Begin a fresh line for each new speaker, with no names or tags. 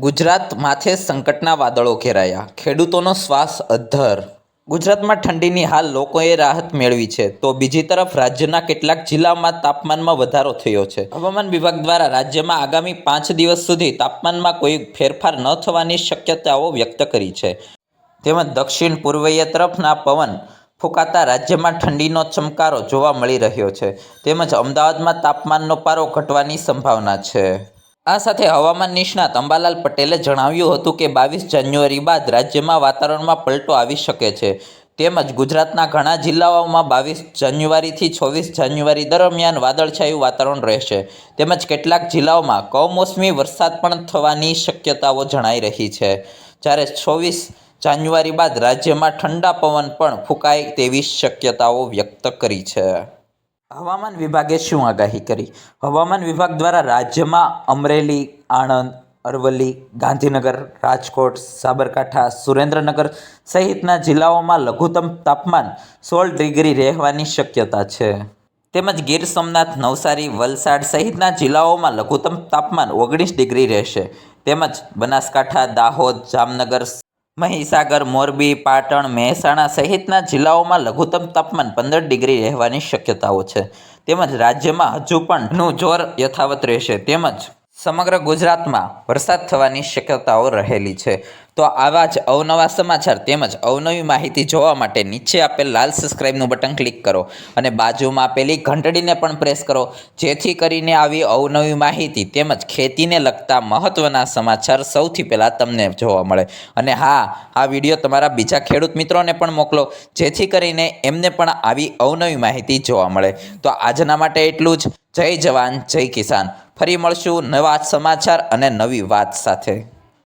ગુજરાત માથે સંકટના વાદળો ઘેરાયા. ખેડૂતોનો શ્વાસ અધ્ધર. ગુજરાતમાં ઠંડીની હાલ, લોકોએ રાહત મેળવી છે. તો બીજી તરફ રાજ્યના કેટલાક જિલ્લામાં તાપમાનમાં વધારો થયો છે. હવામાન વિભાગ દ્વારા રાજ્યમાં આગામી પાંચ દિવસ સુધી તાપમાનમાં કોઈ ફેરફાર ન થવાની શક્યતાઓ વ્યક્ત કરી છે. તેમજ દક્ષિણ પૂર્વીય તરફના પવન ફૂંકાતા રાજ્યમાં ઠંડીનો ચમકારો જોવા મળી રહ્યો છે. તેમજ અમદાવાદમાં તાપમાનનો પારો ઘટવાની સંભાવના છે. આ સાથે હવામાન નિષ્ણાત અંબાલાલ પટેલે જણાવ્યું હતું કે બાવીસ જાન્યુઆરી બાદ રાજ્યમાં વાતાવરણમાં પલટો આવી શકે છે. તેમજ ગુજરાતના ઘણા જિલ્લાઓમાં બાવીસ જાન્યુઆરીથી છવ્વીસ જાન્યુઆરી દરમિયાન વાદળછાયું વાતાવરણ રહેશે. તેમજ કેટલાક જિલ્લાઓમાં કમોસમી વરસાદ પણ થવાની શક્યતાઓ જણાઈ રહી છે. જ્યારે છવ્વીસ જાન્યુઆરી બાદ રાજ્યમાં ઠંડા પવન પણ ફૂંકાય તેવી શક્યતાઓ વ્યક્ત કરી છે. હવામાન વિભાગે શું આગાહી કરી? હવામાન વિભાગ દ્વારા રાજ્યમાં અમરેલી, આણંદ, અરવલ્લી, ગાંધીનગર, રાજકોટ, સાબરકાંઠા, સુરેન્દ્રનગર સહિતના જિલ્લાઓમાં લઘુત્તમ તાપમાન સોળ ડિગ્રી રહેવાની શક્યતા છે. તેમજ ગીર સોમનાથ, નવસારી, વલસાડ સહિતના જિલ્લાઓમાં લઘુત્તમ તાપમાન ઓગણીસ ડિગ્રી રહેશે. તેમજ બનાસકાંઠા, દાહોદ, જામનગર મહીસાગર, મોરબી, પાટણ, મહેસાણા સહિતના જિલ્લાઓમાં લઘુત્તમ તાપમાન પંદર ડિગ્રી રહેવાની શક્યતાઓ છે. તેમજ રાજ્યમાં હજુ પણ નું જોર યથાવત રહેશે. તેમજ સમગ્ર ગુજરાતમાં વરસાદ થવાની શક્યતાઓ રહેલી છે. તો આવા જ અવનવા સમાચાર તેમજ અવનવી માહિતી જોવા માટે નીચે આપેલ લાલ સબસ્ક્રાઇબનું બટન ક્લિક કરો અને બાજુમાં આપેલી ઘંટડીને પણ પ્રેસ કરો. જેથી કરીને આવી અવનવી માહિતી તેમજ ખેતીને લગતા મહત્ત્વના સમાચાર સૌથી પહેલાં તમને જોવા મળે. અને હા, આ વીડિયો તમારા બીજા ખેડૂત મિત્રોને પણ મોકલો. જેથી કરીને એમને પણ આવી અવનવી માહિતી જોવા મળે. તો આજના માટે એટલું જ. જય જવાન, જય કિસાન. ફરી મળશું નવા સમાચાર અને નવી વાત સાથે.